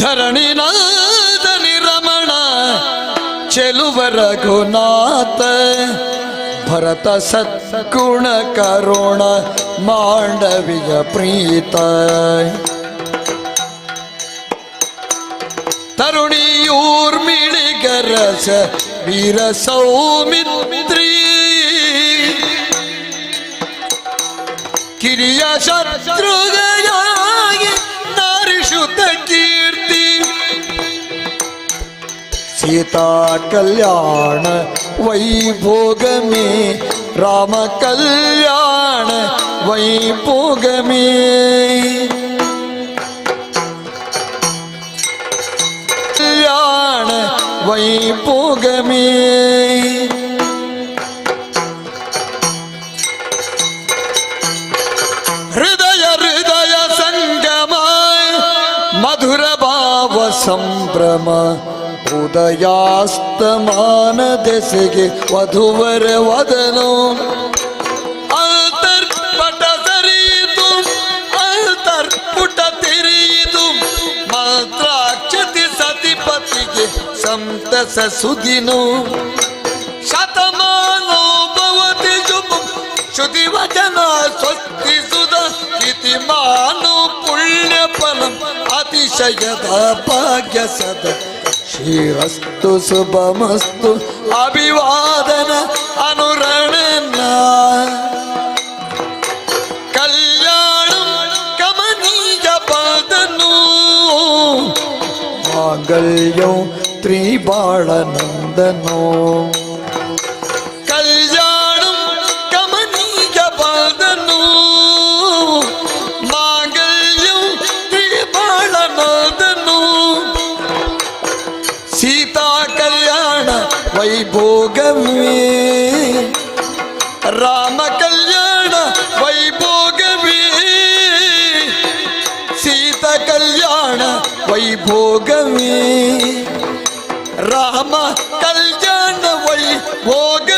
ಧರಣಿನಾದ ನಿರಮಣ ಚೆಲುವ ರಘುನಾಥ ಭರತ ಸದ್ಗುಣ ಕರುಣ ಮಾಂಡವಿಯ ಪ್ರೀತ رس بير سومتري كريا شترغياي نارشد كيرتي சீதா கல்யாண வைபோகமே ராம கல்யாண வைபோகமே அவை போகமே ஹிருதய ஹிருதய சங்கமாய் மதுர பாவ சம்பிரம उदयास्तमानदशगे वधूवर वदनम् ಸಂತಸ ಸುದಿನು. ಶತಮಾನೋ ಭವತಿ ಶುಭ ಶ್ರುತಿ ವಚನ ಸ್ವಸ್ತಿ ಸುಧ ಇತಿ ಮಾನು ಪುಣ್ಯ ಫಲಂ. ಅತಿಶಯದ ಭಾಗ್ಯ ಸದ. ಶ್ರೀರಸ್ತು ಶುಭಮಸ್ತು. ಅಭಿವಾದನ ಅನುರಣನ. ಕಲ್ಯಾಣ ಕಮನೀಯ ಪಾದನು. ಮಾಂಗಲ್ಯಂ ತ್ರಿಬಾಳನಂದನೋ ಕಲ್ಯಾಣಂ ಕಮನೀಯ ಪಾದನು ಮಾಂಗಲ್ಯಂ ತ್ರಿಬಾಳನಂದನು ಸೀತಾ ಕಲ್ಯಾಣ ವೈಭೋಗವೇ ರಾಮ ಕಲ್ಯಾಣ ವೈ ಭೋಗ